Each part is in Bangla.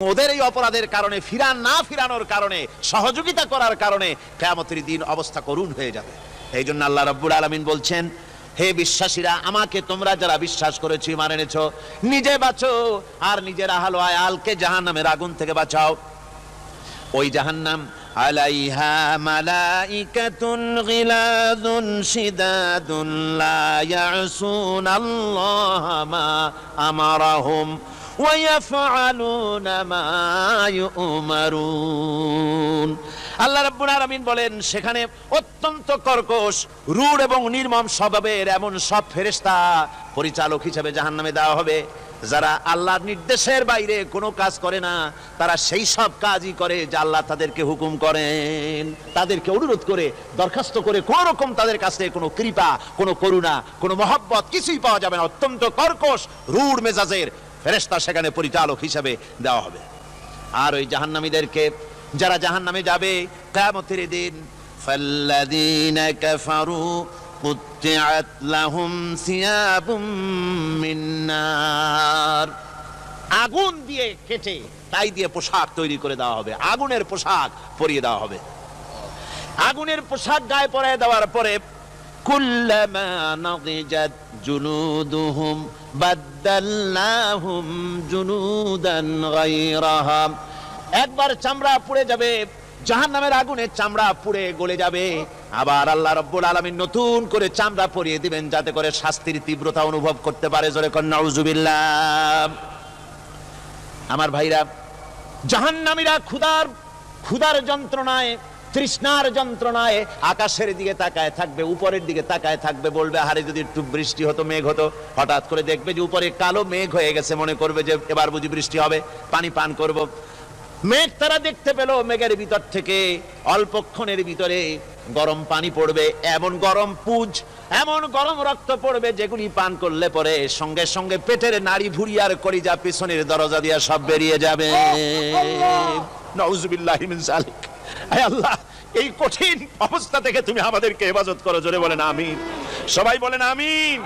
ওদের এই অপরাধের কারণে ফিরান না ফিরানোর কারণে, সহযোগিতা করার কারণে কেয়ামতের দিন অবস্থা করুণ হয়ে যাবে। এই জন্য আল্লাহ রব্বুল আলমিন বলছেন, হে বিশ্বাসীরা, আমাকে তোমরা যারা বিশ্বাস করেছি মানে এনেছো, নিজে বাঁচো, আর নিজের আহালো আয়ালকে জাহান নামের আগুন থেকে বাঁচাও। ওই জাহান্নাম, আলাইহা মালাইকাতুন গিলাদুন শিদাদুন লা ইয়াসুন আল্লাহ মা আমারাহুম। ويفعلون ما يؤمرون আল্লাহ রাব্বুল আলামিন বলেন সেখানে অত্যন্ত কর্কশ রূঢ় এবং নির্মম স্বভাবের এমন সব ফেরেশতা পরিচালক হিসেবে জাহান্নামে দেওয়া হবে যারা আল্লাহর নির্দেশের বাইরে কোনো কাজ করে না তারা সেই সব কাজই করে যা আল্লাহ তাদেরকে হুকুম করেন তাদেরকে অনুরোধ করে দরখাস্ত করে কোন রকম তাদের কাছে কোনো কৃপা কোনো করুণা কোনো মহব্বত কিছুই পাওয়া যাবে না অত্যন্ত কর্কশ রূঢ় মেজাজের ফেরেশতা সেখানে পরিচালক হিসাবে দেওয়া হবে আর ওই জাহান্নামীদেরকে যারা জাহান্নামে যাবে কিয়ামতের দিন ফাল্লাযীনা কাফারু قطعت لهم ثياب من نار আগুন দিয়ে কেটে তাই দিয়ে পোশাক তৈরি করে দেওয়া হবে আগুনের পোশাক পরিয়ে দেওয়া হবে আগুনের পোশাক গায়ে পরায় দেওয়ার পরে কুল্লামা নাদিজাত জুনুদুহুম বাদদালনাহুম জুনুদান গায়রাহা। একবার চামড়া পুড়ে যাবে, জাহান্নামের আগুনে চামড়া পুড়ে গলে যাবে। আবার আল্লাহ রব্বুল আলামিন নতুন করে চামড়া পরিয়ে দিবেন, যাতে করে শাস্তির তীব্রতা অনুভব করতে পারে। জোরে কন্যা উজুবিল্লাহ আমার ভাইরা, জাহান্নামীরা ক্ষুধার ক্ষুধার যন্ত্রণায় তৃষ্ণার যন্ত্রণায় আকাশের দিকে তাকায় থাকবে উপরের দিকে তাকায় থাকবে বলবে হারে যদি একটু বৃষ্টি হতো মেঘ হতো। হঠাৎ করে দেখবে যে উপরে কালো মেঘ হয়ে গেছে মনে করবে যে এবার বুঝি বৃষ্টি হবে পানি পান করব। মেঘ তারা দেখতে পেল মেঘের ভিতর থেকে অল্পক্ষণের ভিতরে গরম পানি পড়বে এমন গরম পুজ এমন গরম রক্ত পড়বে যেগুলি পান করলে পরে সঙ্গে সঙ্গে পেটের নাড়ি ভুড়িয়ার করি যা পিছনের দরজা দিয়া সব বেরিয়ে যাবে। আয় আল্লাহ! এই কঠিন অবস্থা থেকে তুমি আমাদেরকে হেফাজত করো জোরে বলেন আমিন সবাই বলেন আমিন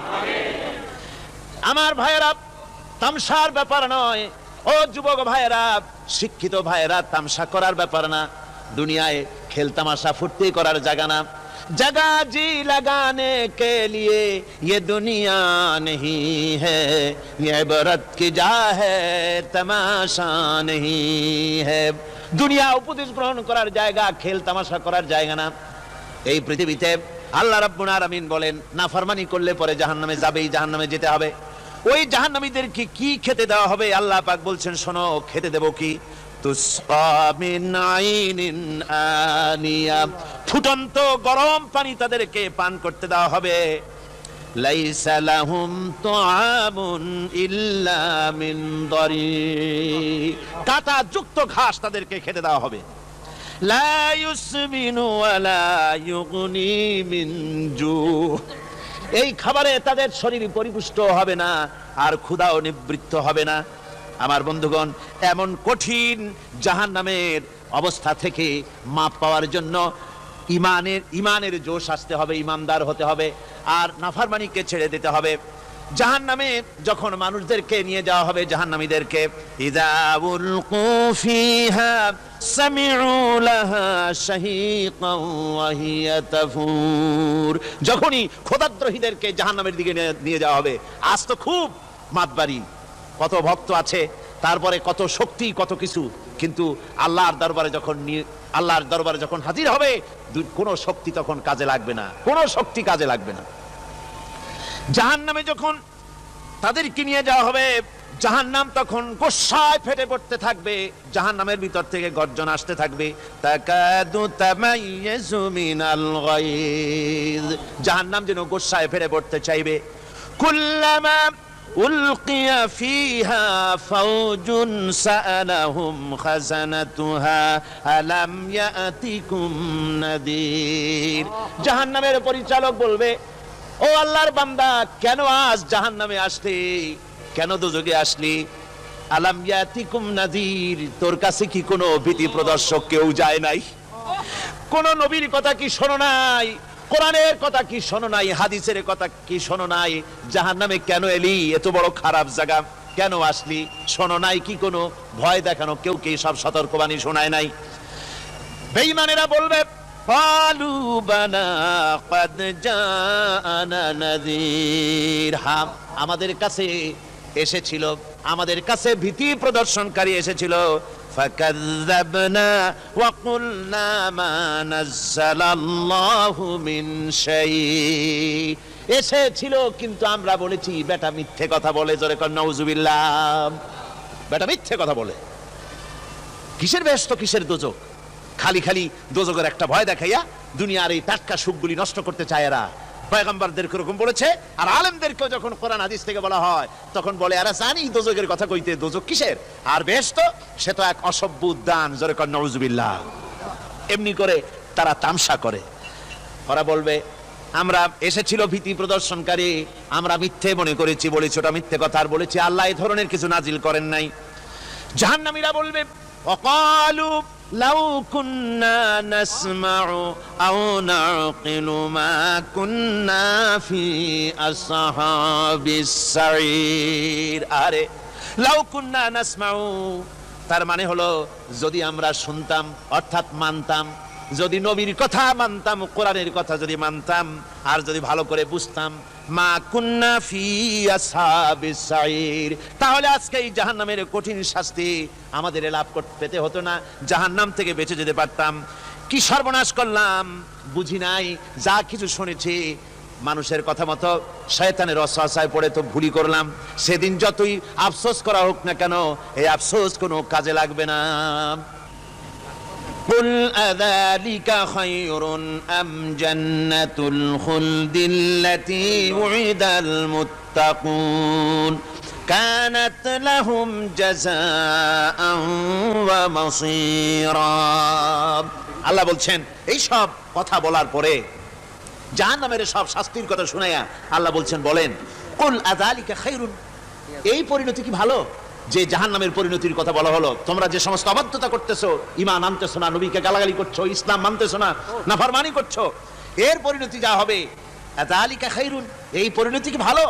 আমার ভাইয়েরা তামসার ব্যাপার নয় ও যুবক ভাইয়েরা শিক্ষিত ভাইয়েরা তামসা করার ব্যাপার না দুনিয়ায় খেল তামাশা ফুর্তি করার জায়গা না जगह जी लगाने के लिए ये दुनिया नहीं है ये बरत की जा है तमाशा नहीं है দুনিয়া উপদেশ গ্রহণ করার জায়গা, খেল তামাশা করার জায়গা না। এই পৃথিবীতে আল্লাহ রাব্বুল আলামিন বলেন না নাফরমানি করলে পরে জাহান্নামে যাবেই, জাহান্নামে যেতে হবে। ওই জাহান্নামীদেরকে কি খেতে দেওয়া হবে? আল্লাহ পাক বলছেন, শোনো, খেতে দেব কি? ফুটন্ত গরম পানি তাদেরকে পান করতে দেওয়া হবে। লাইসা লাহুম তুআমুন ইল্লা মিন দরি কাটা যুক্ত ঘাস তাদেরকে খেতে দেওয়া হবে। লা ইউসমিনু ওয়ালা ইউগনি মিন জু এই খাবারে তাদের শরীর পরিপুষ্ট হবে না, আর ক্ষুধাও নিবৃত্ত হবে না। আমার বন্ধুগণ, এমন কঠিন জাহান নামের অবস্থা থেকে মাপ পাওয়ার জন্য ইমানের ইমানের জোশ আসতে হবে, ইমানদার হতে হবে, আর নাফারমানিকে ছেড়ে দিতে হবে। জাহান নামে যখন মানুষদেরকে নিয়ে যাওয়া হবে শাহীকান ওয়া যখনই খোদাদ্রোহীদেরকে জাহান্নামের দিকে নিয়ে- নিয়ে যাওয়া হবে, আজ তো খুব মাতবাড়ি, কত ভক্ত আছে তারপরে কত শক্তি, কত কিছু। কিন্তু আল্লাহর দরবারে যখন আল্লাহর দরবারে যখন হাজির হবে কোনো শক্তি তখন কাজে লাগবে না। কোনো শক্তি কাজে লাগবে না। জাহান নামে যখন তাদেরকে নিয়ে যাওয়া হবে জাহান নাম তখন গোসায় ফেটে পড়তে থাকবে। জাহান নামের ভিতর থেকে গর্জন আসতে থাকবে। জাহান নাম যেন গোসায় ফেটে পড়তে চাইবে। কুল্লামা উলকিয়া ফিহা ফাওজুন সাআলাহুম খাজানাতুহা, আলাম ইয়াতিকুম নাদির। জাহান্নামের পরিচালক বলবে, ও আল্লাহর বান্দা, কেন আজ জাহান নামে আসলি? কেন দুযোগে আসলি? আলাম ইয়াতিকুম নাদির, তোর কাছে কি কোনো ভীতি প্রদর্শক কেউ যায় নাই? কোন নবীর কথা কি শোনো নাই? কোরআনের কথা কি শোনো নাই, হাদিসের কথা কি শোনো নাই? জাহান নামে কেন এলি? এত বড় খারাপ জায়গা কেন আসলি? শোনো নাই কি কোনো? ভয় দেখানো, কেউ কে সব সতর্কবাণী শোনায় নাই? বেঈমানেরা বলবে হাম, আমাদের কাছে এসেছিল, আমাদের কাছে ভীতি প্রদর্শনকারী এসেছিল ফাকাযযাবনা ওয়া কুলনা মা নাযালাল্লাহু মিন শাই এসেছিল কিন্তু আমরা বলেছি, বেটা মিথ্যে কথা বলে, জোরে কর, নাউজুবিল্লাহ। বেটা মিথ্যে কথা বলে। কিসের ব্যস্ত, কিসের দোজক? খালি খালি দোজকের একটা ভয় দেখাইয়া দুনিয়ার এই টাটকা সুখগুলি নষ্ট করতে চায় এরা। পয়গম্বরদের এরকম বলেছে? আর আলেমদেরকেও যখন কোরআন হাদিস থেকে বলা হয়, তখন বলে এরা জানি দোজকের কথা কইতে দোজক কিসের? আর ব্যস্ত সে তো এক অসভ্য উদ্যান, জোরে কর এমনি করে তারা তামসা করে। ওরা বলবে, আমরা এসেছিল ভীতি প্রদর্শনকারী, আমরা মিথ্যে মনে করেছি, বলেছি, ওটা মিথ্যে কথা, আর বলেছি, আল্লাহ এই ধরনের কিছু নাজিল করেন নাই। জাহান্নামীরা বলবে, অকালু লাউ কুন্না নাসমাউ আও নাকিলু মা কুন্না ফি আসহাবিস সাইর আরে, লাউ কুন্না নাসমাউ, তার মানে হলো যদি আমরা শুনতাম, অর্থাৎ মানতাম যদি নবীর কথা মানতাম, কোরআনের কথা যদি মানতাম, আর যদি ভালো করে বুঝতাম, মা কুন্না ফি সাইর তাহলে আজকে এই জাহান্নামের কঠিন শাস্তি আমাদের লাভ করতে পেতে হতো না, জাহান্নাম থেকে বেঁচে যেতে পারতাম। কি সর্বনাশ করলাম, বুঝি নাই, যা কিছু শুনেছি, মানুষের কথা মতো শয়তানের অসহায় পড়ে তো ভুলি করলাম। সেদিন যতই আফসোস করা হোক না কেন, এই আফসোস কোনো কাজে লাগবে না। قل أذلك خير أم جنة الخلد التي وعد المتقون كانت لهم جزاء ومصيرا আল্লাহ বলছেন এই সব কথা বলার পরে জাহান্নামের সব শাস্তির কথা শুনাইয়া আল্লাহ বলছেন বলেন কুল আযালিকা খাইরুন এই পরিণতি কি ভালো যে জাহান্নামের পরিণতির কথা বলা হলো, তোমরা যে সমস্ত অবাধ্যতা করতেছো ইমান আনতেছো না, নবীকে গালাগালি করছ, ইসলাম মানতেছো না, নাফরমানি করছ, এর পরিণতি যা হবে, আযালিকা খাইরুন, এই পরিণতি কি ভালো?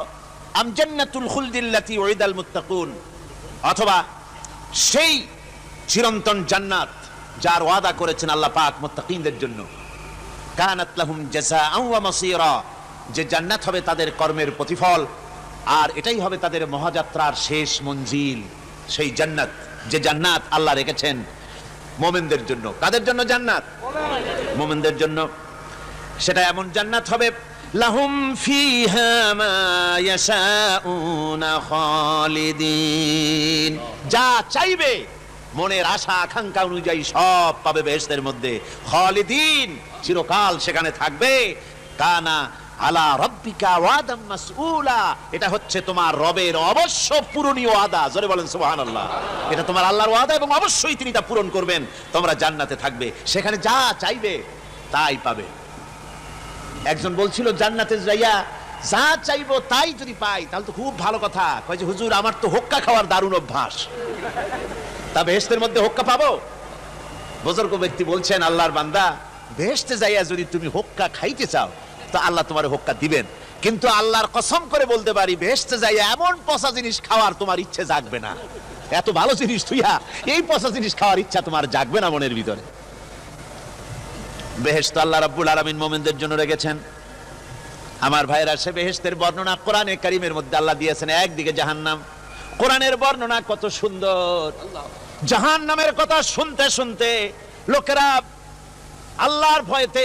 আম জান্নাতুল খুলদিল্লাতি ওয়াইদাল মুত্তাকুন, অথবা সেই চিরন্তন জান্নাত যার ওয়াদা করেছেন আল্লাহ পাক মুত্তাকিনদের জন্য। কানাত লাহুম জাযাআন ওয়া মাসীরা, যে জান্নাত হবে তাদের কর্মের প্রতিফল আর এটাই হবে তাদের মহাযাত্রার শেষ মঞ্জিল, সেই জান্নাত, যে জান্নাত আল্লাহ রেখেছেন মোমেনদের জন্য। কাদের জন্য জান্নাত? মোমেনদের জন্য। সেটা এমন জান্নাত হবে, লাহুম খালিদিন। যা চাইবে, মনের আশা, আকাঙ্ক্ষা অনুযায়ী সব পাবে বেহেশতের মধ্যে। খালিদিন, চিরকাল সেখানে থাকবে। কানা আলা রব্বিকা ওয়াদাম মাসউলা। এটা হচ্ছে তোমার রবের অবশ্য পূরণীয় ওয়াদা। জোরে বলেন সুবহানাল্লাহ। এটা তোমার আল্লাহর ওয়াদা এবং অবশ্যই তিনি তা পূরণ করবেন। তোমরা জান্নাতে থাকবে। সেখানে যা চাইবে, তাই পাবে। একজন বলছিল, জান্নাতে যাইয়া যা চাইব তাই যদি পাই, তাহলে তো খুব ভালো কথা। কয় যে, হুজুর, আমার তো হোক্কা খাওয়ার দারুণ অভ্যাস। তা বেহেস্তের মধ্যে হোক্কা পাবো? বুজুর্গ ব্যক্তি বলছেন, আল্লাহর বান্দা বেহেস্তে যাইয়া যদি তুমি হোক্কা খাইতে চাও তো আল্লাহ তোমার হোক্কা দিবেন। কিন্তু আল্লাহর কসম করে বলতে পারি বেহেস্তে যাইয়া এমন পচা জিনিস খাওয়ার তোমার ইচ্ছে জাগবে না। এত ভালো জিনিস তুইয়া, এই পচা জিনিস খাওয়ার ইচ্ছা তোমার জাগবে না মনের ভিতরে। বেহেস্ত আল্লাহ রাব্বুল আলামিন মোমেনদের জন্য রেখেছেন। আমার ভাইরা সে বেহেস্তের বর্ণনা কোরআনে কারিমের মধ্যে আল্লাহ দিয়েছেন, একদিকে জাহান্নাম। কোরআনের বর্ণনা কত সুন্দর। জাহান্নামের কথা শুনতে শুনতে লোকেরা আল্লাহর ভয়তে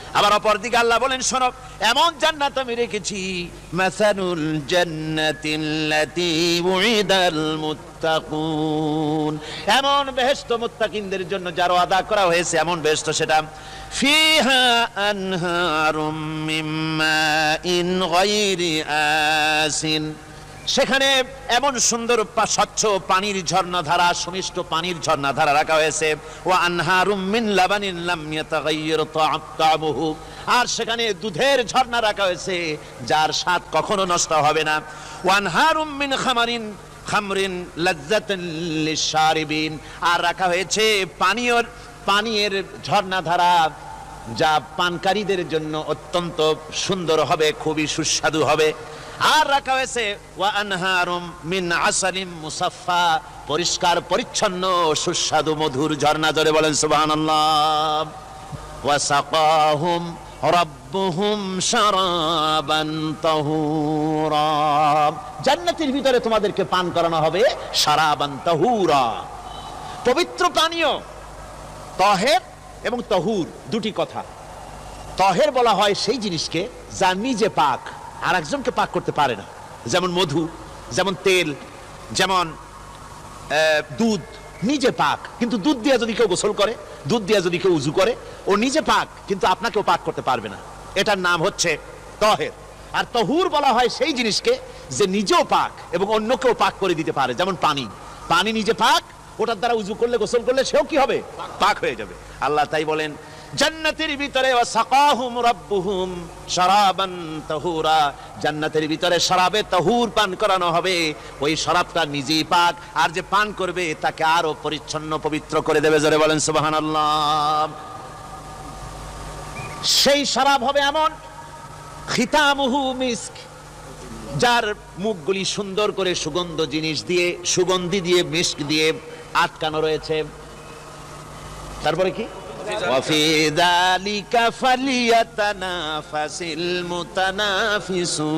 আবার অপর দিকে আল্লাহ বলেন, শোনো, এমন জান্নাত আমি রেখেছি মাসানুল জান্নাতিল্লাতি উইদাল মুত্তাকুন। এমন বেহেশত মুত্তাকিনদের জন্য যার আদা করা হয়েছে, এমন বেহেশত সেটা, ফিহা আনহারুম মিন মাইন গায়রি আসিন। সেখানে এমন সুন্দর স্বচ্ছ পানির ঝর্ণাধারা, সুমিষ্ট পানির ঝর্ণাধারা রাখা হয়েছে। ও আনহারুম মিন লাবানিন লাম ইয়াতাগায়্যার আর সেখানে দুধের ঝর্ণা রাখা হয়েছে, যার স্বাদ কখনো নষ্ট হবে না। ওয়ানহারুম মিন খামারিন, খামরিন লাজ্জাতান আর রাখা হয়েছে পানীয় পানীয়ের ঝর্ণাধারা, যা পানকারীদের জন্য অত্যন্ত সুন্দর হবে, খুবই সুস্বাদু হবে। আর রাখা হয়েছে, ওয়া আনহারুম মিন আসালিম মুসাফফা, পরিষ্কার, পরিচ্ছন্ন, সুস্বাদু, মধুর ঝর্ণা ধরে বলেন, সুবহানাল্লাহ। ওয়াসাকাহুম রাব্বুহুম শারাবান তাহুরা। জান্নাতের ভিতরে তোমাদেরকে পান করানো হবে শারাবান তাহুরা। পবিত্র পানীয় তহের এবং তহুর, দুটি কথা। তহের বলা হয় সেই জিনিসকে যা নিজে পাক। আর একজনকে পাক করতে পারে না। যেমন মধু, যেমন তেল, যেমন দুধ, নিজে পাক। কিন্তু দুধ দিয়ে যদি কেউ গোসল করে, দুধ দিয়ে যদি কেউ উজু করে, ও নিজে পাক, কিন্তু আপনাকেও পাক করতে পারবে না। এটার নাম হচ্ছে তহের। আর তহুর বলা হয় সেই জিনিসকে যে নিজেও পাক এবং অন্যকেও পাক করে দিতে পারে, যেমন পানি। পানি নিজে পাক, ওটার দ্বারা উজু করলে, গোসল করলে সেও কি হবে? পাক হয়ে যাবে। আল্লাহ তাই বলেন জান্নাতের ভিতরে ওয়াসাকাহুম রাব্বুহুম শারাবান তাহুরা। জান্নাতের ভিতরে শরাবে তাহুর পান করানো হবে। ওই শরাবটা নিজেই পাক, আর যে পান করবে তাকে আরও পরিচ্ছন্ন পবিত্র করে দেবে, জোরে বলেন সুবহানাল্লাহ। সেই শরাব হবে এমন, খিতামুহু মিস্ক, যার মুখগুলি সুন্দর করে সুগন্ধ জিনিস দিয়ে, সুগন্ধি দিয়ে, মিস্ক দিয়ে আটকানো রয়েছে। তারপরে কি? وفي ذلك فليتنافس المتنافسون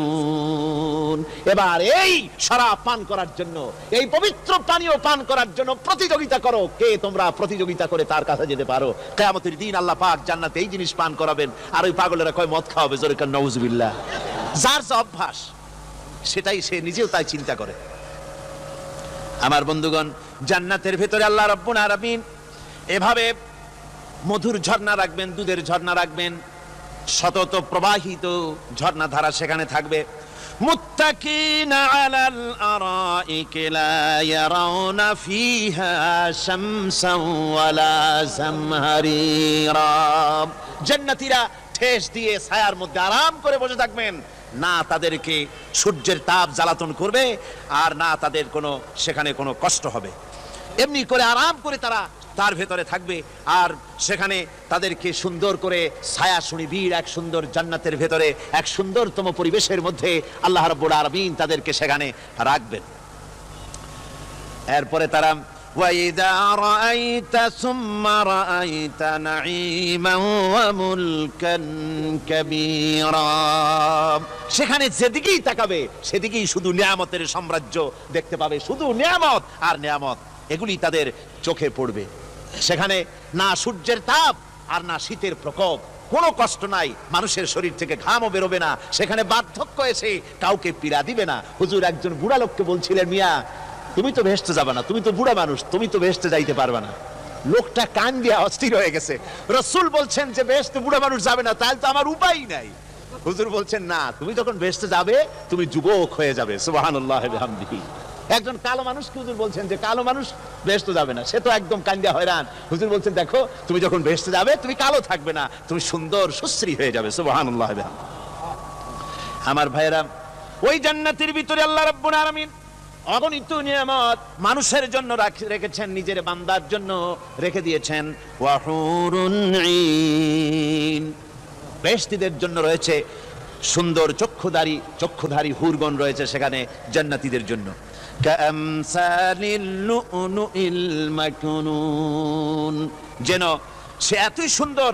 এবার এই শরাব পান করার জন্য এই পবিত্র পানীয় পান করার জন্য প্রতিযোগিতা করো কে তোমরা প্রতিযোগিতা করে তার কাছে যেতে পারো কিয়ামতের দিন আল্লাহ পাক জান্নাতে এই জিনিস পান করাবেন আর ওই পাগলেরা কয় মদ খাওয়াবে জোরে কান নাউজুবিল্লাহ যার যা অভ্যাস সেটাই সে নিজেও তাই চিন্তা করে আমার বন্ধুগণ জান্নাতের ভেতরে আল্লাহ রব্বুল আলামিন এভাবে মধুর ঝর্ণা রাখবেন, দুধের ঝর্ণা রাখবেন শতত প্রবাহিত ঝর্ণা ধারা সেখানে থাকবে। মুত্তাকিনা আলাল আরাইকি লা ইয়ারাউনা ফিহা শামসান ওয়ালা জামহারিরা। জান্নাতীরা ঠেস দিয়ে ছায়ার মধ্যে আরাম করে বসে থাকবেন। না তাদেরকে সূর্যের তাপ জ্বালাতন করবে, আর না তাদের কোনো, সেখানে কোনো কষ্ট হবে। এমনি করে আরাম করে তারা তার ভেতরে থাকবে আর সেখানে তাদেরকে সুন্দর করে ছায়া শুনি ভিড় এক সুন্দর জান্নাতের ভেতরে এক সুন্দরতম পরিবেশের মধ্যে আল্লাহ রাব্বুল আলামিন তাদেরকে সেখানে রাখবেন এরপরে তারা وإذا رأيت ثم رأيت نعيما وملكا كبيرا সেখানে যেদিকেই তাকাবে সেদিকেই শুধু নিয়ামতের সাম্রাজ্য দেখতে পাবে শুধু নিয়ামত আর নিয়ামত এগুলি তাদের চোখে পড়বে। সেখানে না সূর্যের তাপ আর না শীতের প্রকোপ। কোনো কষ্ট নাই। মানুষের শরীর থেকে ঘামও বেরোবে না। সেখানে বার্ধক্য এসে কাউকে পীড়া দিবে না। হুজুর একজন বুড়া লোককে বলছিলেন, মিয়া, তুমি তো ভেস্তে যাবে না। তুমি তো বুড়া মানুষ। তুমি তো ভেস্তে যাইতে পারবে না। লোকটা কান দিয়া অস্থির হয়ে গেছে। রসুল বলছেন যে বেহেস্তে বুড়া মানুষ যাবে না। তাহলে তো আমার উপায় নাই। হুজুর বলছেন, না, তুমি যখন বেহেস্তে যাবে, তুমি যুবক হয়ে যাবে। বিহামদিহি। একজন কালো মানুষ হুজুর বলছেন যে কালো মানুষ বেহেস্তে যাবে না, সে তো একদম কান্দিয়া হয়রান। হুজুর বলছেন, দেখো, তুমি যখন বেহেস্তে যাবে, তুমি কালো থাকবে না, তুমি সুন্দর, সুশ্রী হয়ে যাবে আমার ভাইয়েরা, ওই জান্নাতের ভিতরে আল্লাহ রাব্বুল আলামিন অগণিত নিয়ামত মানুষের জন্য রেখেছেন, নিজের বান্দার জন্য রেখে দিয়েছেন। বেহেশতীদের জন্য রয়েছে সুন্দর চক্ষুধারী চক্ষুধারী হুরগণ রয়েছে সেখানে জান্নাতীদের জন্য। যেন সে এতই সুন্দর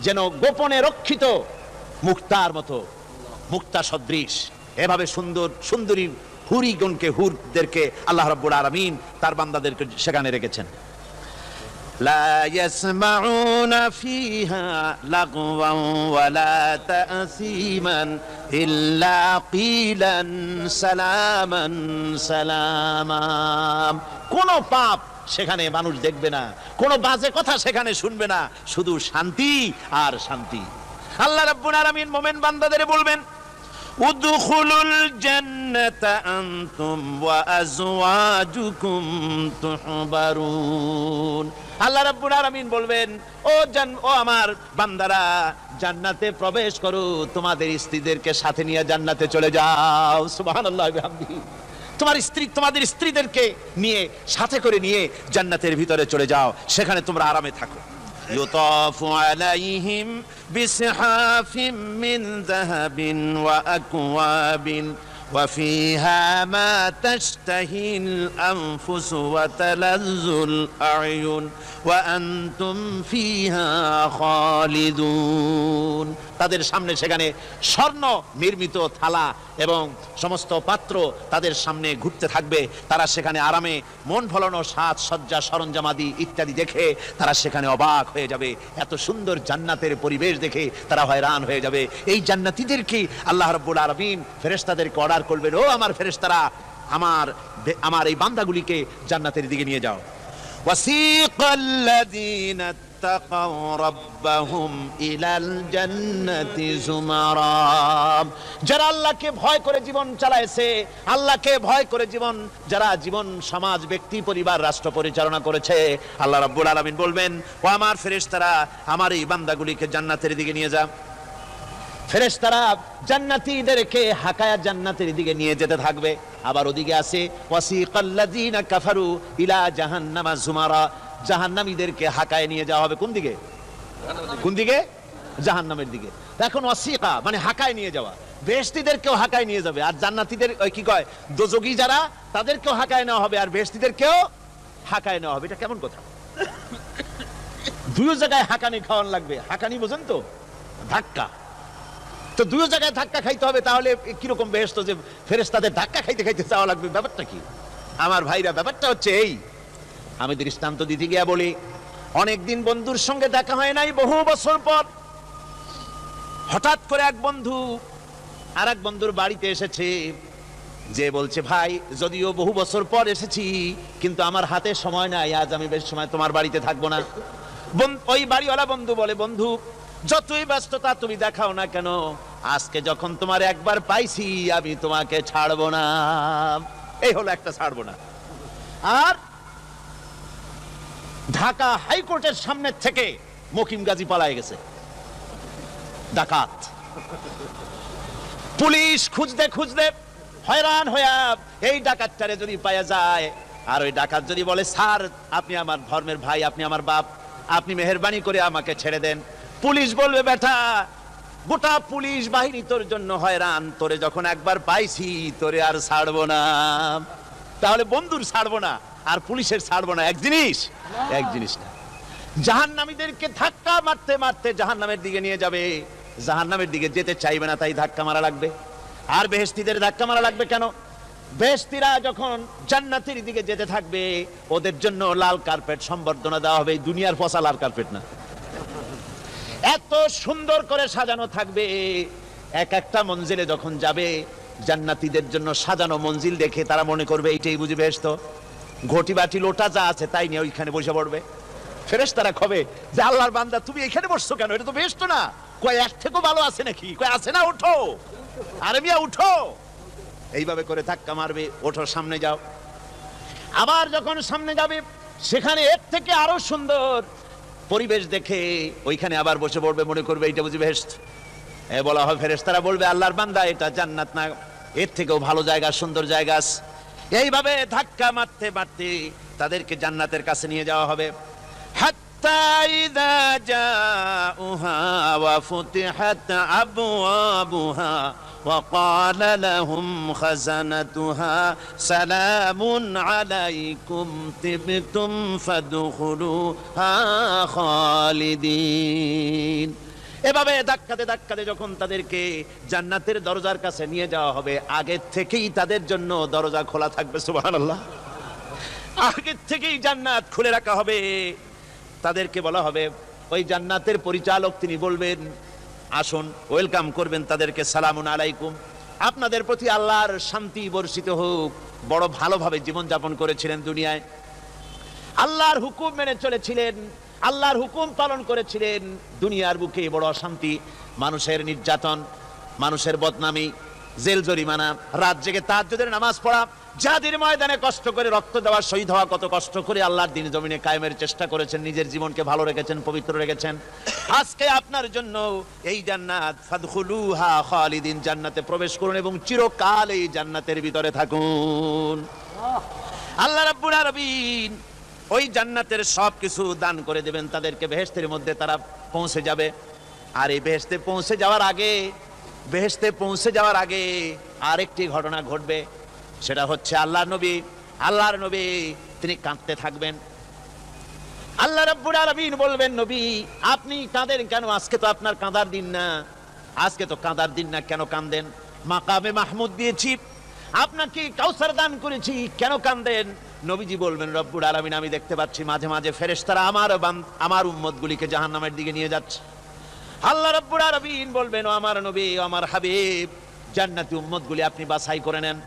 যেন গোপনে রক্ষিত মুক্তার মতো। মুক্তা সদৃশ। এভাবে সুন্দর, সুন্দরী হুরিগণকে, হুরদেরকে আল্লাহ রব্বুল আরামিন তার বান্দাদেরকে সেখানে রেখেছেন। لا يسمعون فيها لغوا ولا تأثيما إلا قيلا سلاما سلاما কোন পাপ সেখানে মানুষ দেখবে না কোন বাজে কথা সেখানে শুনবে না শুধু শান্তি আর শান্তি আল্লাহ রাব্বুল আলামিন মোমেন বান্দাদের বলবেন উদখুলুল জান্নাতা আনতুম ওয়া আজওয়াজুকুম আল্লাহ রাব্বুল আলামিন বলবেন, ও জান, ও আমার বান্দারা, জান্নাতে প্রবেশ করো, তোমাদের স্ত্রীদেরকে সাথে নিয়ে জান্নাতে চলে যাও। সুবহানাল্লাহ বিহামদিহি তোমার স্ত্রী, তোমাদের স্ত্রীদেরকে নিয়ে, সাথে করে নিয়ে জান্নাতের ভিতরে চলে যাও। সেখানে তোমরা আরামে থাকো। يطاف عليهم بسحاف من ذهب وأكواب وفيها ما تشتهي الأنفس وتلذ الأعين وأنتم فيها خالدون. তাদের সামনে সেখানে স্বর্ণ নির্মিত থালা এবং সমস্ত পাত্র তাদের সামনে ঘুরতে থাকবে। তারা সেখানে আরামে মন ফলানো সাজ সজ্জা, সরঞ্জামাদি ইত্যাদি দেখে তারা সেখানে অবাক হয়ে যাবে। এত সুন্দর জান্নাতের পরিবেশ দেখে তারা হয়রান হয়ে যাবে। এই জান্নাতিদেরকে আল্লাহ রব্বুল আরবিন ফেরেস্তাদেরকে অর্ডার করবেন, ও আমার ফেরেস্তারা আমার আমার এই বান্দাগুলিকে জান্নাতের দিকে নিয়ে যাও। ওয়াসিকাল্লাযীনা اتقوا ربهم إلى الجنة زمرا যারা আল্লাহকে ভয় করে জীবন চালাইছে আল্লাহকে ভয় করে জীবন যারা জীবন সমাজ ব্যক্তি পরিবার রাষ্ট্র পরিচালনা করেছে আল্লাহ রাব্বুল আলামিন বলবেন ও আমার ফেরেশতারা আমার এই বান্দাগুলিকে জান্নাতের দিকে নিয়ে যা ফেরেশতারা জান্নাতীদেরকে হাকায়া জান্নাতের দিকে নিয়ে যেতে থাকবে আবার ওদিকে আছে ওয়াসিকাল্লাযীনা কাফারু ইলা জাহান্নামা জুমারা জাহান্নামীদেরকে হাকায় নিয়ে যাওয়া হবে কোন দিকে? কোন দিকে? জাহান্নামের দিকে। এখন ওয়াসিকা মানে হাকায় নিয়ে যাওয়া। বেহেশতীদেরকেও হাকায় নিয়ে যাবে। আর জান্নাতিদের কি কয়? দোজগী যারা, তাদেরকেও হাকায় নেওয়া হবে। আর বেহেশতীদেরকেও হাকায় নেওয়া হবে। এটা কেমন কথা? দুই জায়গায় হাকানি খাওয়ান লাগবে। হাকানি বোঝেন তো? ধাক্কা। তো দুই জায়গায় ধাক্কা খাইতে হবে। তাহলে কীরকম বেহেস্ত যে ফেরেস্তাদের ধাক্কা খাইতে খাইতে যাওয়া লাগবে? ব্যাপারটা কি? আমার ভাইরা, ব্যাপারটা হচ্ছে এই। আমি দৃষ্টান্ত দিতে গিয়া বলি, অনেকদিন বন্ধুর সঙ্গে দেখা হয় নাই, বহু বছর পর। হঠাৎ করে এক বন্ধু আর এক বন্ধুর বাড়িতে এসেছে, যে বলছে, ভাই, যদিও বহু বছর পর এসেছি, কিন্তু আমার হাতে সময় নাই, আজ আমি বেশ সময় তোমার বাড়িতে থাকব না। ওই বাড়িওয়ালা বন্ধু বলে, বন্ধু, যতই ব্যস্ততা তুমি দেখাও না কেন, আজকে যখন তোমার একবার পাইছি, আমি তোমাকে ছাড়বো না। এই হলো একটা ছাড়বো না। আর ঢাকা হাইকোর্টের সামনে থেকে মকিম গাজী পালায় গেছে। ডাকাত। পুলিশ খুঁজতে খুঁজতে হয়রান হইয়া এই ডাকাতটারে যদি পাওয়া যায়, আর ওই ডাকাত যদি বলে, স্যার, আপনি আমার ধর্মের ভাই, আপনি আমার বাপ, আপনি মেহরবানি করে আমাকে ছেড়ে দেন। পুলিশ বলবে, বেটা, গোটা পুলিশ বাহিনী তোর জন্য হয়রান, তোরে যখন একবার পাইছি, তোরে আর ছাড়বো না। তাহলে বন্ধুর ছাড়বো না। আর পুলিশের ছাড়বো না। এক জিনিস এক জিনিস না। জাহান্নামীদেরকে ধাক্কা মারতে মারতে জাহান্নামের দিকে নিয়ে যাবে। জাহান্নামের দিকে যেতে চাইবে না, তাই ধাক্কা মারা লাগবে। আর বেহেস্তিদের ধাক্কা মারা লাগবে কেন? বেহেস্তিরা যখন জান্নাতের দিকে যেতে থাকবে, ওদের জন্য লাল কার্পেট সম্বর্ধনা দেওয়া হবে। দুনিয়ার পচা লাল কার্পেট না। এত সুন্দর করে সাজানো থাকবে। এক একটা মঞ্জিলে যখন যাবে, জান্নাতীদের জন্য সাজানো মঞ্জিল দেখে তারা মনে করবে, এইটাই বুঝি বেহেস্ত ঘটি বাটি লোটা যা আছে তাই নিয়ে ওইখানে বসে পড়বে। ফেরেস তারা খবে যে আল্লাহর বান্দা, তুমি এখানে বসছো কেন? এটা তো বেশ তো না। কয়, এক থেকেও ভালো আছে নাকি? কয়, আছে না, উঠো। আরে মিয়া, উঠো। এইভাবে করে ধাক্কা মারবে, ওঠো, সামনে যাও। আবার যখন সামনে যাবে, সেখানে এর থেকে আরও সুন্দর পরিবেশ দেখে ওইখানে আবার বসে পড়বে, মনে করবে এইটা বুঝি এ বলা হয়, ফেরেশতারা বলবে, আল্লাহর বান্দা, এটা জান্নাত না। এর থেকেও ভালো জায়গা, সুন্দর জায়গা আছে। এইভাবে ধাক্কা মারতে মারতে তাদেরকে জান্নাতের কাছে নিয়ে যাওয়া হবে حتى إذا جاءوها وفتحت أبوابها وقال لهم خزنتها سلام عليكم طبتم فادخلوها خالدين এভাবে ধাক্কাতে ধাক্কাতে যখন তাদেরকে জান্নাতের দরজার কাছে নিয়ে যাওয়া হবে আগের থেকেই তাদের জন্য দরজা খোলা থাকবে, সুবহানাল্লাহ। আগের থেকেই জান্নাত খুলে রাখা হবে। তাদেরকে বলা হবে, ওই জান্নাতের পরিচালক তিনি বলবেন, আসুন, ওয়েলকাম করবেন তাদেরকে, সালামুন আলাইকুম। আপনাদের প্রতি আল্লাহর শান্তি বর্ষিত হোক। বড় ভালোভাবে জীবনযাপন করেছিলেন দুনিয়ায়। আল্লাহর হুকুম মেনে চলেছিলেন। আল্লাহর হুকুম পালন করেছিলেন। দুনিয়ার বুকে বড় অশান্তি মানুষের নির্যাতন মানুষের বদনামি জেল জরিমানা রাত জেগে তাহাজ্জুদের নামাজ পড়া যাদের ময়দানে কষ্ট করে রক্ত দেওয়া শহীদ হওয়া কত কষ্ট করে আল্লাহর দিন জমিনে কায়েমের চেষ্টা করেছেন নিজের জীবনকে ভালো রেখেছেন পবিত্র রেখেছেন। আজকে আপনার জন্য এই জান্নাত ফাদখুলুহা খালিদিন জান্নাতে প্রবেশ করুন এবং চিরকাল এই জান্নাতের ভিতরে থাকুন। আল্লাহ রাব্বুল আলামিন ওই জান্নাতের সব কিছু দান করে দেবেন। তাদেরকে বেহেশতের মধ্যে তারা পৌঁছে যাবে। আর এই বেহেশতে পৌঁছে যাওয়ার আগে, বেহেশতে পৌঁছে যাওয়ার আগে আরেকটি ঘটনা ঘটবে। সেটা হচ্ছে আল্লাহর নবী আল্লাহর নবী তিনি কাঁদতে থাকবেন। আল্লাহ রাব্বুল আলামিন বলবেন, নবী, আপনি কাঁদেন কেন? আজকে তো আপনার কাঁদার দিন না। আজকে তো কাঁদার দিন না, কেন কাঁদেন? মাকামে মাহমুদ দিয়েছি। আপনাকে কাউসার দান করেছি, কেন কাঁদেন? নবীজি বলবেন রব্বুর আলামিন, আমি দেখতে পাচ্ছি মাঝে মাঝে ফেরেশতারা আমার আমার উম্মতগুলিকে জাহান্নামের দিকে নিয়ে যাচ্ছে। আল্লাহ রাব্বুল আলামিন বলবেন আমার নবী আমার হাবিব, জান্নাতি উম্মতগুলি আপনি বাছাই করে নেন।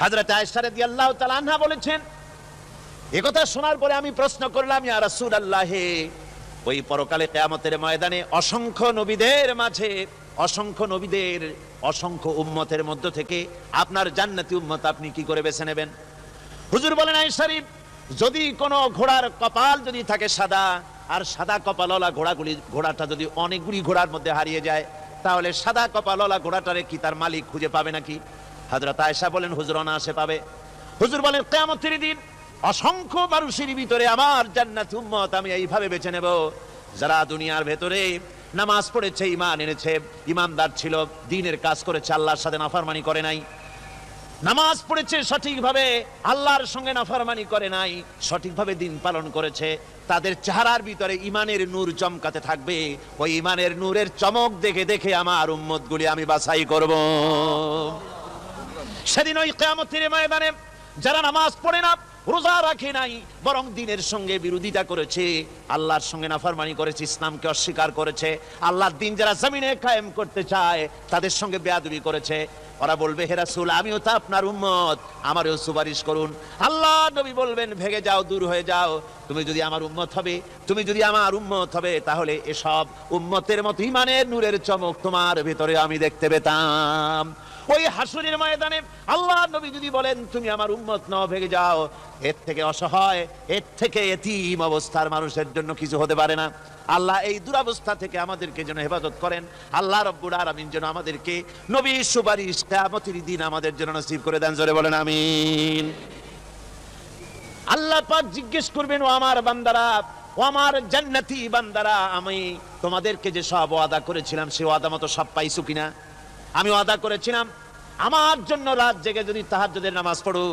হযরত আয়েশা রাদিয়াল্লাহু তাআলা আনহা বলেছেন একথা শোনার পরে আমি প্রশ্ন করলাম, ইয়া রাসূলুল্লাহ, ওই পরকালে কিয়ামতের ময়দানে অসংখ্য নবীদের মাঝে, অসংখ্য নবীদের, অসংখ্য উম্মতের মধ্য থেকে আপনার জান্নাতি উম্মত আপনি কি করে বেছে নেবেন? হুজুর বলেন আই শরীফ, যদি কোনো ঘোড়ার কপাল যদি থাকে সাদা, আর সাদা কপালওয়ালা ঘোড়াগুলি, ঘোড়াটা যদি অনেকগুলি ঘোড়ার মধ্যে হারিয়ে যায়, তাহলে সাদা কপালওয়ালা ঘোড়াটারে কি তার মালিক খুঁজে পাবে নাকি? হযরত আয়েশা বলেন, হুজুর অনায়াসে পাবে। হুজুর বলেন, কিয়ামতের দিন অসংখ্য মানুষের ভিতরে আমার জান্নাতি উম্মত আমি এইভাবে বেছে নেব। যারা দুনিয়ার ভেতরে নামাজ পড়েছে ইমান এনেছে, ইমানদার ছিল, দিনের কাজ করেছে, আল্লাহর সাথে নাফরমানি করে নাই। নামাজ পড়েছে সঠিকভাবে, আল্লাহর সঙ্গে নাফরমানি করে নাই, সঠিকভাবে দিন পালন করেছে, তাদের চেহারার ভিতরে ইমানের নূর চমকাতে থাকবে, ওই ইমানের নূরের চমক দেখে দেখে আমার উম্মতগুলি আমি বাছাই করব। সেদিন ওই কেয়ামতের ময়দানে যারা নামাজ পড়ে না রোজা রাখে নাই, বরং দিনের সঙ্গে বিরোধিতা করেছে, আল্লাহর সঙ্গে নাফারমানি করেছে, ইসলামকে অস্বীকার করেছে, আল্লাহর দিন যারা জমিনে কায়েম করতে চায়, তাদের সঙ্গে বেয়াদবি করেছে। ওরা বলবে, হে রাসূল, আমিও তা আপনার উম্মত, আমারও সুপারিশ করুন। আল্লাহ নবী বলবেন, ভেগে যাও, দূর হয়ে যাও, তুমি যদি আমার উম্মত হবে, তুমি যদি আমার উম্মত হবে, তাহলে এসব উম্মতের মতো ইমানের নূরের চমক তোমার ভিতরে আমি দেখতে পেতাম। ওই হাসুরের ময়দানে আল্লাহ নবী যদি বলেন, তুমি আমার উম্মত, নাও ভেঙে যাও। এর থেকে অসহায়, এর থেকে এতিম অবস্থার মানুষের জন্য কিছু হতে পারে না। আল্লাহ এই দুরবস্থা থেকে আমাদেরকে যেন হেফাজত করেন। আল্লাহ রব্বুল আলামিন যেন আমাদেরকে নবী সুপারিশ, কিয়ামতের দিন আমাদের জন্য নসিব করে দেন। জোরে বলেন, আমিন। আল্লাহ পাক জিজ্ঞেস করবেন, ও আমার বান্দারা, ও আমার জান্নাতি বান্দারা, আমি তোমাদেরকে যে সব ওয়াদা করেছিলাম, সে ওয়াদা মতো সব পাইছো কিনা? আমি আদা করেছিলাম, আমার জন্য রাত জেগে যদি তাহাজ্জুদের নামাজ পড়ো,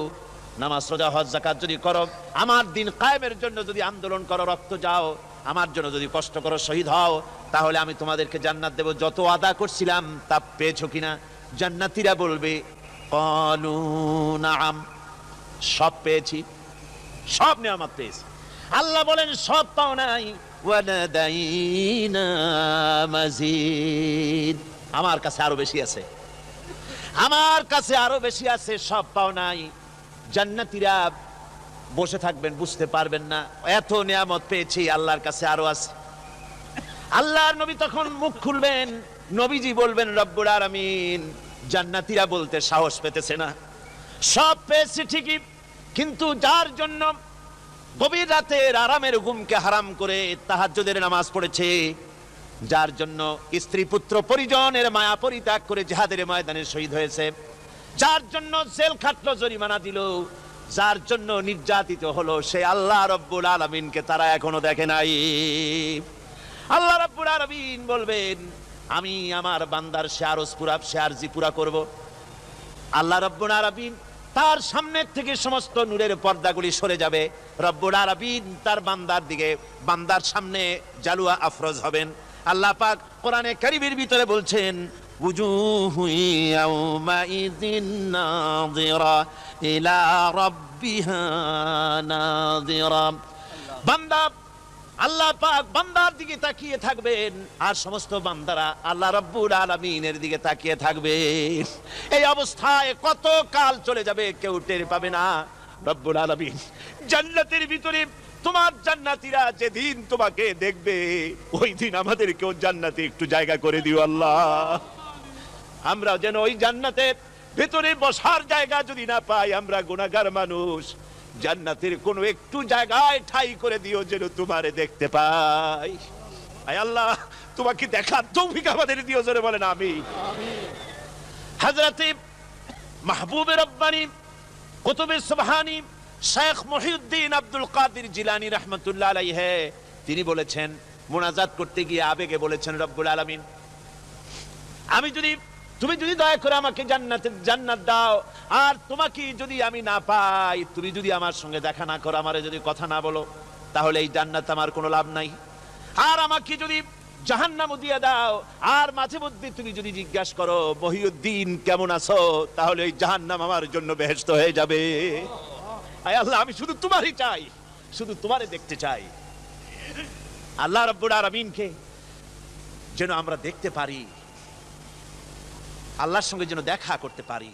নামাজ, রোজা, হজ জাকাত যদি করো, আমার দিন কায়েমের জন্য যদি আন্দোলন করো, রক্ত যাও, আমার জন্য যদি কষ্ট করো, শহীদ হও, তাহলে আমি তোমাদেরকে জান্নাত দেব। যত আদা করছিলাম, তা পেয়েছ কিনা? জান্নাতীরা বলবে নাম। সব পেয়েছি, সব নিয়ামত পেয়েছি। আল্লাহ বলেন, সব পাও নাই। ওয়ানাদাইনা মাজিদ। আমার কাছে আরও বেশি আছে। আমার কাছে আরও বেশি আছে, সব পাও নাই। জান্নাতীরা বসে থাকবেন, বুঝতে পারবেন না। এত নিয়ামত পেয়েছি, আল্লাহর কাছে আরও আছে। আল্লাহর নবী তখন মুখ খুলবেন, নবীজি বলবেন, রব্বুল আলামিন। জান্নাতীরা বলতে সাহস পেতেছে না। সব পেয়েছি ঠিকই, কিন্তু যার জন্য গভীর রাতের আরামের ঘুমকে হারাম করে তাহাজ্জুদের নামাজ পড়েছে যার জন্য স্ত্রী পুত্র পরিজনের মায়া পরিত্যাগ করে জিহাদের ময়দানে শহীদ হয়েছে। যার জন্য জেল খাটলো, জরিমানা দিল। যার জন্য নির্যাতিত হলো, সে আল্লাহ রব্বুল আলামিনকে তারা এখনও দেখে নাই। আল্লাহ রাব্বুল আলামিন বলবেন, আমি আমার বান্দার শেয়ারস পুরা শেয়ার জি পুরা করব। আল্লাহ রব্বুল আলামিন তার সামনের থেকে সমস্ত নূরের পর্দাগুলি সরে যাবে। রব্বুল আলামিন তার বান্দার দিকে, বান্দার সামনে জালুয়া আফরোজ হবেন। আল্লাহ পাক কোরআনে কারিমের ভিতরে বলছেন উজুহু ইয়াউমাইযিন নাযিরা ইলা রাব্বিহা নাযিরা। বান্দা, আল্লাহ পাক বান্দার দিকে তাকিয়ে থাকবেন, আর সমস্ত বান্দারা আল্লাহ রব্বুল আলমিনের দিকে তাকিয়ে থাকবে। এই অবস্থায় কত কাল চলে যাবে কেউ টের পাবে না। রব্বুল আলমিন জান্নাতের ভিতরে তোমার জান্নাতীরা যেদিন তোমাকে দেখবে ওই দিন আমাদেরকেও জান্নাতে একটু জায়গা করে দিও আল্লাহ। আমরা যেন ওই জান্নাতের ভেতরে বসার জায়গা যদি না পাই, আমরা গুণাগার মানুষ। জান্নাতের কোনো একটু জায়গায় ঠাই করে দিও যেন তোমারে দেখতে পাই। আয় আল্লাহ, তোমাকে দেখার তৌফিক আমাদের দিও জোরে বলেন আমি হাজরাতে মাহবুবে রব্বানি, কুতুবে সুবহানি শেখ মহিউদ্দিন আব্দুল কাদের জিলানি রহমতুল্লাহ আলাইহে, তিনি বলেছেন, মোনাজাত করতে গিয়ে আবেগে বলেছেন, রব্বুল আলামিন, আমি যদি, তুমি যদি দয়া করে আমাকে জান্নাতের জান্নাত দাও, আর তোমাকে যদি আমি না পাই, তুমি যদি আমার সঙ্গে দেখা না করো, আমারে যদি কথা না বলো, তাহলে এই জান্নাত আমার কোনো লাভ নাই। আর আমাকে যদি জাহান্নামও দিয়ে দাও, আর মাঝে মধ্যে তুমি যদি জিজ্ঞাসা করো, মহিউদ্দিন, কেমন আছো? তাহলে এই জাহান্নাম আমার জন্য বেহেস্ত হয়ে যাবে। আয় আল্লাহ, আমি শুধু তোমারই চাই, শুধু তোমারে দেখতে চাই। আল্লাহ রব্বুর আলামিনকে যেন আমরা দেখতে পারি, আল্লাহর সঙ্গে যেন দেখা করতে পারি।